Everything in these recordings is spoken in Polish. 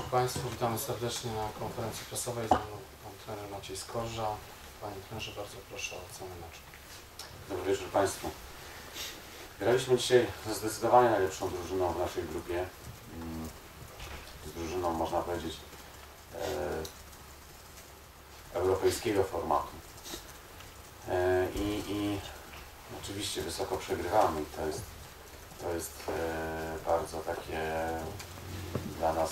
Państwu, witamy serdecznie na konferencji prasowej. Ze mną Pan trener Maciej Skorża. Panie trenerze, bardzo proszę o ocenę meczu. Dobry wieczór Państwu. Graliśmy dzisiaj ze zdecydowanie najlepszą drużyną w naszej grupie. Mm, Z drużyną, można powiedzieć, e, europejskiego formatu. E, I, I oczywiście wysoko przegrywamy to jest, to jest e, bardzo takie mm, dla nas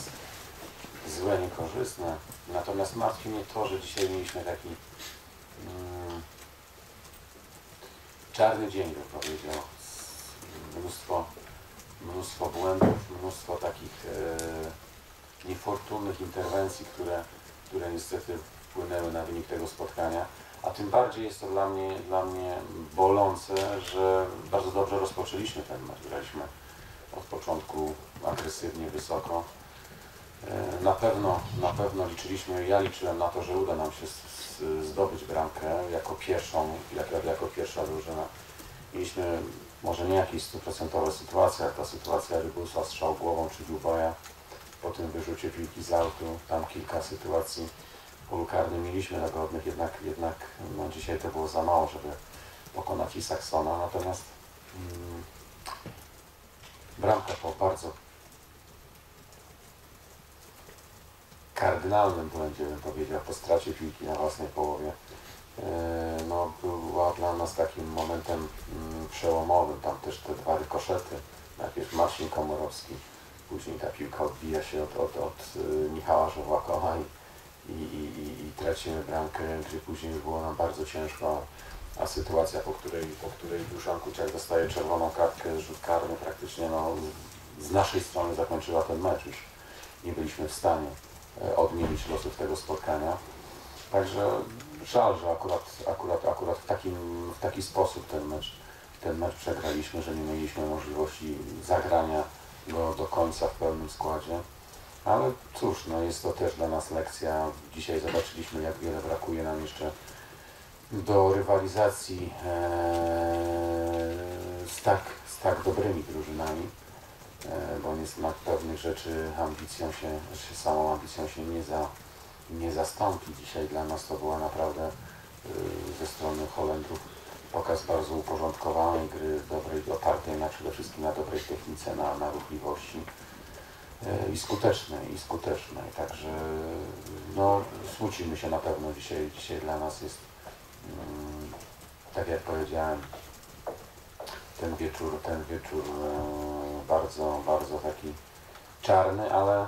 złe, niekorzystne. Natomiast martwi mnie to, że dzisiaj mieliśmy taki mm, czarny dzień, bym powiedział. Mnóstwo, mnóstwo błędów, mnóstwo takich e, niefortunnych interwencji, które, które niestety wpłynęły na wynik tego spotkania. A tym bardziej jest to dla mnie, dla mnie bolące, że bardzo dobrze rozpoczęliśmy ten mecz. Graliśmy od początku agresywnie, wysoko. E, Na pewno, na pewno liczyliśmy, ja liczyłem na to, że uda nam się zdobyć bramkę jako pierwszą, jako, jako pierwsza drużyna. Mieliśmy może nie jakieś stuprocentowe sytuacje, jak ta sytuacja Rybusa, strzał głową czy Duboja, po tym wyrzucie piłki z autu, tam kilka sytuacji w polu karnym mieliśmy dogodnych, jednak, jednak no, dzisiaj to było za mało, żeby pokonać i Saksona, natomiast mm, bramka po bardzo kardynalnym błędzie, bym powiedział, po stracie piłki na własnej połowie. E, No, była dla nas takim momentem mm, przełomowym. Tam też te dwa rykoszety. Najpierw Marcin Komorowski, później ta piłka odbija się od, od, od y, Michała Żowłakowa i, i, i, i, tracimy bramkę, gdzie później było nam bardzo ciężko. A sytuacja, po której, po której Duszan Kuciak dostaje czerwoną kartkę, rzut karny praktycznie no, z naszej strony zakończyła ten mecz. Już nie byliśmy w stanie odmienić losów tego spotkania. Także żal, że akurat, akurat, akurat w, takim, w taki sposób ten mecz, ten mecz przegraliśmy, że nie mieliśmy możliwości zagrania go do końca w pełnym składzie. Ale cóż, no jest to też dla nas lekcja. Dzisiaj zobaczyliśmy, jak wiele brakuje nam jeszcze do rywalizacji e, z, tak, z tak dobrymi drużynami e, bo nie smak pewnych rzeczy ambicją się, czy samą ambicją się nie, za, nie zastąpi. Dzisiaj dla nas to była naprawdę y, ze strony Holendrów pokaz bardzo uporządkowanej gry, dobrej, opartej na przede wszystkim na dobrej technice, na, na ruchliwości y, i skutecznej, i skutecznej. Także no, smucimy się na pewno dzisiaj. Dzisiaj dla nas jest, mm, tak jak powiedziałem, ten wieczór, ten wieczór e, bardzo, bardzo taki czarny, ale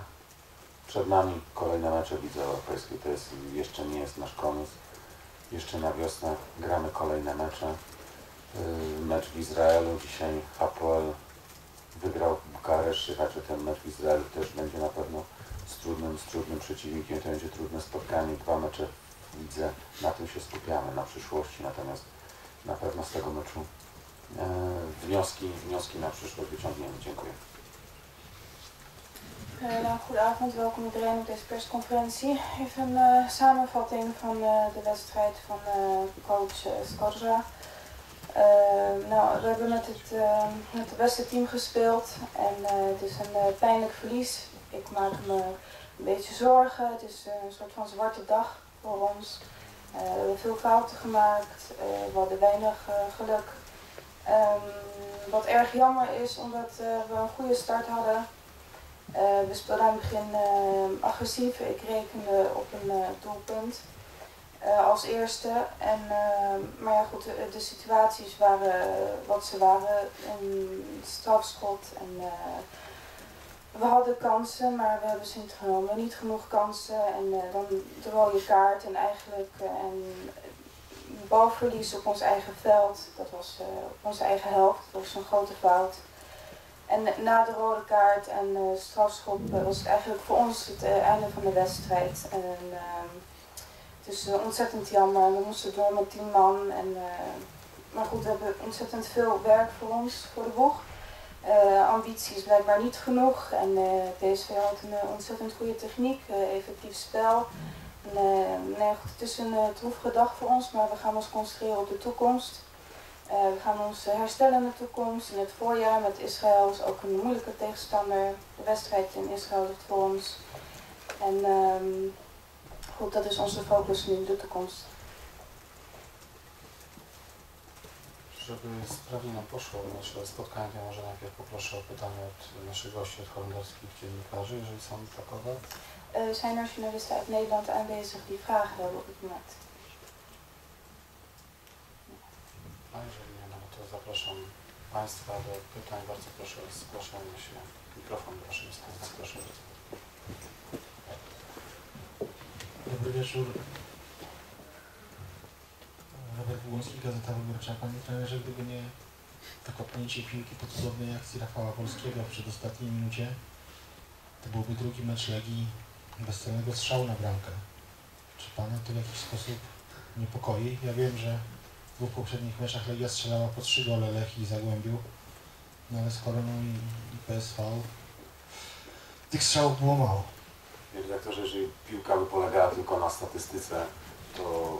przed nami kolejne mecze Lidze Europejskiej. To jest, jeszcze nie jest nasz koniec. Jeszcze na wiosnę gramy kolejne mecze. E, Mecz w Izraelu. Dzisiaj Hapoel wygrał w Bukareszcie, także ten mecz w Izraelu też będzie na pewno z trudnym, z trudnym przeciwnikiem. To będzie trudne spotkanie. Dwa mecze w lidze. Na tym się skupiamy, na przyszłości. Natomiast na pewno z tego meczu wnioski, wnioski na przyszłość wyciągniemy. Dziękuję. Goedenavond, welkom iedereen op deze persconferentie. Even een samenvatting van de wedstrijd van eh, coach Skorza. Eh, nou, we hebben met het, met het beste team gespeeld en het is een pijnlijk verlies. Ik maak me een beetje zorgen. Het is een soort van zwarte dag voor ons. We hebben veel fouten gemaakt. We hadden weinig geluk. Ehm, wat erg jammer is, omdat eh, we een goede start hadden. Eh, we speelden aan het begin eh, agressief. Ik rekende op een eh, doelpunt als eerste. En, eh, maar ja, goed, de, situaties waren wat ze waren. Een strafschot en we hadden kansen, maar we hebben ze niet genomen. Niet genoeg kansen en dan de rode kaart en eigenlijk en balverlies op ons eigen veld. Dat was eh, op onze eigen helft. Dat was een grote fout. En na de rode kaart en eh, strafschop eh, was het eigenlijk voor ons het einde van de wedstrijd. En, ehm, het is ontzettend jammer. We moesten door met tien man. En, maar goed, we hebben ontzettend veel werk voor ons, voor de boeg. Eh, ambitie is blijkbaar niet genoeg. En eh PSV had een ontzettend goede techniek, effectief spel. Eh, nee, goed, het is een droevige dag voor ons, maar we gaan ons concentreren op de toekomst. Eh, we gaan ons herstellen in de toekomst. In het voorjaar met Israël is ook een moeilijke tegenstander. De wedstrijd in Israël ligt voor ons. En ehm, goed, dat is onze focus nu, de toekomst. Żeby sprawnie nam poszło nasze spotkanie, to może najpierw poproszę o pytanie od naszych gości, od holenderskich dziennikarzy, jeżeli są takowe. Eh, zijn er journalisten uit Nederland aanwezig die vragen hebben op het moment? A jeżeli nie ma, no to zapraszam Państwa do pytań. Bardzo proszę o zgłaszanie się. Mikrofon proszę dyspozycji. Proszę bardzo. Dobry wieczór. Robert Błąski, Gazeta Wyborcza. Panie trenerze, gdyby nie to kopnięcie piłki po cudownej akcji Rafała Polskiego w przedostatniej minucie, to byłby drugi mecz Legii bez celnego strzału na bramkę. Czy Pana to w jakiś sposób niepokoi? Ja wiem, że w dwóch poprzednich meczach Legia strzelała po trzy gole Lech i Zagłębiu, no ale z Koroną i, i PSV tych strzałów było mało. Panie redaktorze, jeżeli piłka by polegała tylko na statystyce, to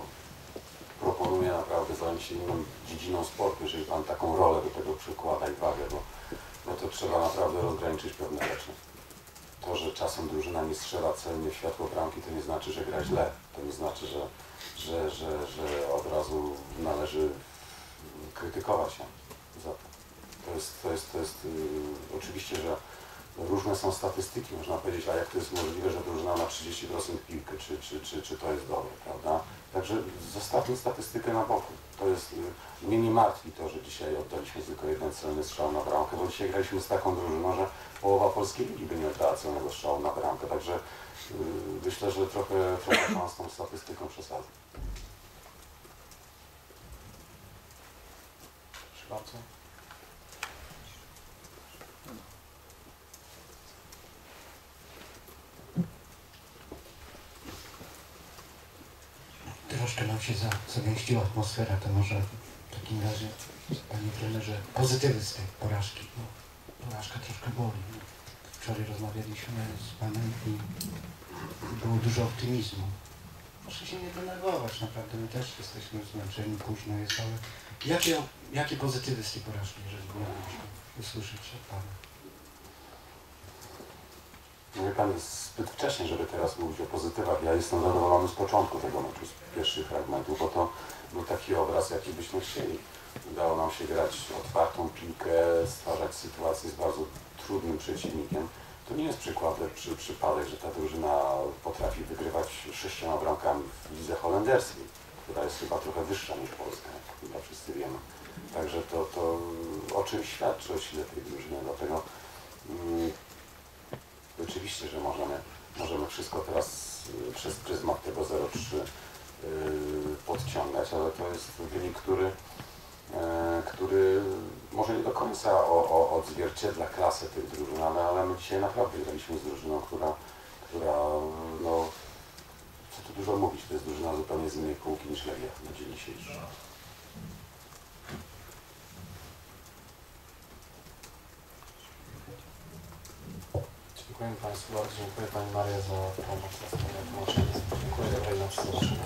proponuję naprawdę zająć się inną dziedziną sportu, jeżeli Pan taką rolę do tego przykłada i wagę, bo no to trzeba naprawdę rozgraniczyć pewne rzeczy. To, że czasem drużyna nie strzela celnie w światło bramki, to nie znaczy, że gra źle. To nie znaczy, że, że, że, że od razu należy krytykować się za to. To jest, to jest, to jest yy, oczywiście, że różne są statystyki, można powiedzieć, a jak to jest możliwe, że drużyna ma 30% piłkę, czy, czy, czy, czy to jest dobre, prawda? Także zostawmy statystykę na boku. To jest, y, mnie nie martwi to, że dzisiaj oddaliśmy tylko jeden celny strzał na bramkę, bo dzisiaj graliśmy z taką drużyną, że połowa polskiej ligi by nie oddała celnego strzału na bramkę, także y, myślę, że trochę, trochę pan z tą statystyką przesadza. Proszę bardzo. Troszkę nam się za, zagęściła atmosfera, to może w takim razie, panie trenerze, pozytywy z tej porażki, bo porażka troszkę boli. No. Wczoraj rozmawialiśmy z panem i było dużo optymizmu. Proszę się nie denerwować, naprawdę my też jesteśmy zmęczeni, późno jest, ale jakie, jakie pozytywy z tej porażki, jeżeli moglibyśmy usłyszeć od pana? Mówi Pan, zbyt wcześnie, żeby teraz mówić o pozytywach. Ja jestem zadowolony z początku tego meczu, z pierwszych fragmentów, bo to był taki obraz, jaki byśmy chcieli. Udało nam się grać otwartą piłkę, stwarzać sytuację z bardzo trudnym przeciwnikiem. To nie jest przykładek, przy, przypadek, że ta drużyna potrafi wygrywać sześcioma bramkami w lidze holenderskiej, która jest chyba trochę wyższa niż Polska, jak chyba wszyscy wiemy. Także to, to o czym świadczy o sile tej drużyny, dlatego mm, Oczywiście, że możemy, możemy wszystko teraz y, przez pryzmat tego 0,3 y, podciągać, ale to jest wynik, który, e, który może nie do końca o, o, odzwierciedla klasę tych drużyn, ale, ale my dzisiaj naprawdę graliśmy z drużyną, która, która no, co tu dużo mówić, to jest drużyna zupełnie z innej półki niż Legia na dzień dzisiejszy. Dziękuję Państwu bardzo. Dziękuję Pani Maria za pomoc. Dziękuję.